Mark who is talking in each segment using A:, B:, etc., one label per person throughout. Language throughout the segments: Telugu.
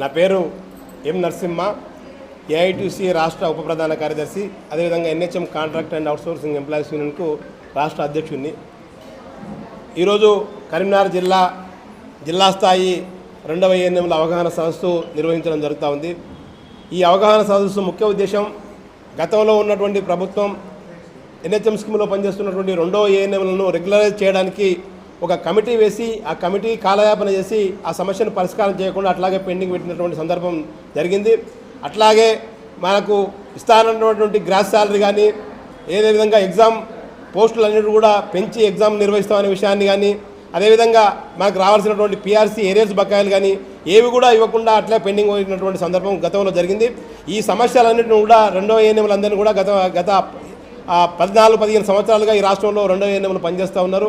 A: నా పేరు ఎం నరసింహ ఏఐటీసీ రాష్ట్ర ఉప ప్రధాన కార్యదర్శి అదేవిధంగా NHM contract and outsourcing employees యూనియన్కు రాష్ట్ర అధ్యక్షుడిని ఈరోజు కరీంనగర్ జిల్లా జిల్లా స్థాయి రెండవ ఎన్ఎంల అవగాహన సదస్సు నిర్వహించడం జరుగుతూ ఉంది. ఈ అవగాహన సదస్సు ముఖ్య ఉద్దేశం గతంలో ఉన్నటువంటి ప్రభుత్వం ఎన్హెచ్ఎం స్కీమ్లో పనిచేస్తున్నటువంటి రెండవ ఏఎన్ఎంలను రెగ్యులరైజ్ చేయడానికి ఒక కమిటీ వేసి ఆ కమిటీ కాలయాపన చేసి ఆ సమస్యను పరిష్కారం చేయకుండా అట్లాగే పెండింగ్ పెట్టినటువంటి సందర్భం జరిగింది. అట్లాగే మనకు ఇస్తానటువంటి గ్రాస్ శాలరీ కానీ ఏదే విధంగా ఎగ్జామ్ పోస్టులు అన్నిటి కూడా పెంచి ఎగ్జామ్ నిర్వహిస్తామనే విషయాన్ని కానీ అదేవిధంగా మనకు రావాల్సినటువంటి పీఆర్సీ ఏరియర్స్ బకాయిలు కానీ ఏవి కూడా ఇవ్వకుండా అట్లే పెండింగ్ పోయినటువంటి సందర్భం గతంలో జరిగింది. ఈ సమస్యలన్నింటిని కూడా రెండో ఏఎన్ఎంలందరినీ కూడా గత గత పద్నాలుగు పదిహేను సంవత్సరాలుగా ఈ రాష్ట్రంలో రెండో ఏఎన్ఎంలు పనిచేస్తూ ఉన్నారు.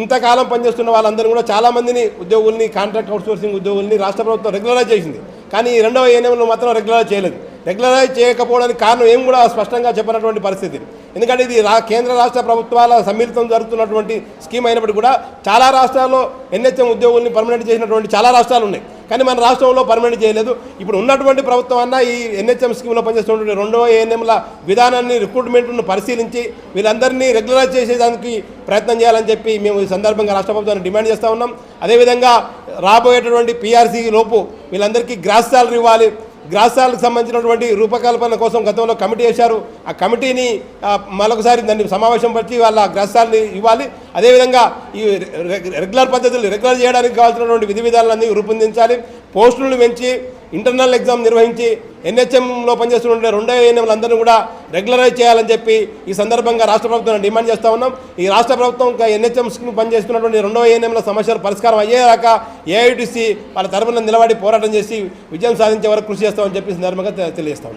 A: ఇంతకాలం పనిచేస్తున్న వాళ్ళందరూ కూడా చాలామందిని ఉద్యోగుల్ని కాంట్రాక్ట్ అవుట్సోర్సింగ్ ఉద్యోగుల్ని రాష్ట్ర ప్రభుత్వం రెగ్యులరైజ్ చేసింది. కానీ ఈ రెండవ ఏఎన్ఎంలు మాత్రం రెగ్యులరైజ్ చేయలేదు. రెగ్యులరైజ్ చేయకపోవడానికి కారణం ఏం కూడా స్పష్టంగా చెప్పినటువంటి పరిస్థితి. ఎందుకంటే ఇది రా కేంద్ర రాష్ట్ర ప్రభుత్వాల సమ్మిళితం జరుగుతున్నటువంటి స్కీమ్ అయినప్పటికీ కూడా చాలా రాష్ట్రాల్లో ఎన్హెచ్ఎం ఉద్యోగుల్ని పర్మనెంట్ చేసినటువంటి చాలా రాష్ట్రాలు ఉన్నాయి. కానీ మన రాష్ట్రంలో పర్మనెంట్ చేయలేదు. ఇప్పుడు ఉన్నటువంటి ప్రభుత్వం అన్న ఈ ఎన్హెచ్ఎం స్కీమ్లో పనిచేస్తున్నటువంటి రెండవ ఏఎన్ఎంల విధానాన్ని రిక్రూట్మెంట్ను పరిశీలించి వీళ్ళందరినీ రెగ్యులరైజ్ చేసేదానికి ప్రయత్నం చేయాలని చెప్పి మేము ఈ సందర్భంగా రాష్ట్ర ప్రభుత్వాన్ని డిమాండ్ చేస్తూ ఉన్నాం. అదేవిధంగా రాబోయేటటువంటి పీఆర్సీ లోపు వీళ్ళందరికీ గ్రాస్ శాలరీ ఇవ్వాలి. గ్రాసాలకు సంబంధించినటువంటి రూపకల్పన కోసం గతంలో కమిటీ వేశారు. ఆ కమిటీని మరొకసారి దాన్ని సమావేశం పరిచి వాళ్ళ గ్రాసాలని ఇవ్వాలి. అదేవిధంగా ఈ రెగ్యులర్ పద్ధతులు రెగ్యులర్ చేయడానికి కావాల్సినటువంటి విధి విధానాలన్నీ రూపొందించాలి. పోస్టులను పెంచి ఇంటర్నల్ ఎగ్జామ్ నిర్వహించి ఎన్హెచ్ఎంలో పనిచేస్తున్న రెండో ఏఎన్ఎంలందరినీ కూడా రెగ్యులరైజ్ చేయాలని చెప్పి ఈ సందర్భంగా రాష్ట్ర ప్రభుత్వం డిమాండ్ చేస్తూ ఉన్నాం. ఈ రాష్ట్ర ప్రభుత్వం ఎన్హెచ్ఎం స్కీమ్ పనిచేస్తున్నటువంటి రెండో ఏఎన్ఎంల సమస్యలు పరిష్కారం అయ్యేదాకా ఏఐటీసీ వాళ్ళ తరపున నిలబడి పోరాటం చేసి విజయం సాధించే వరకు కృషి చేస్తామని చెప్పి సందర్భంగా తెలియజేస్తాం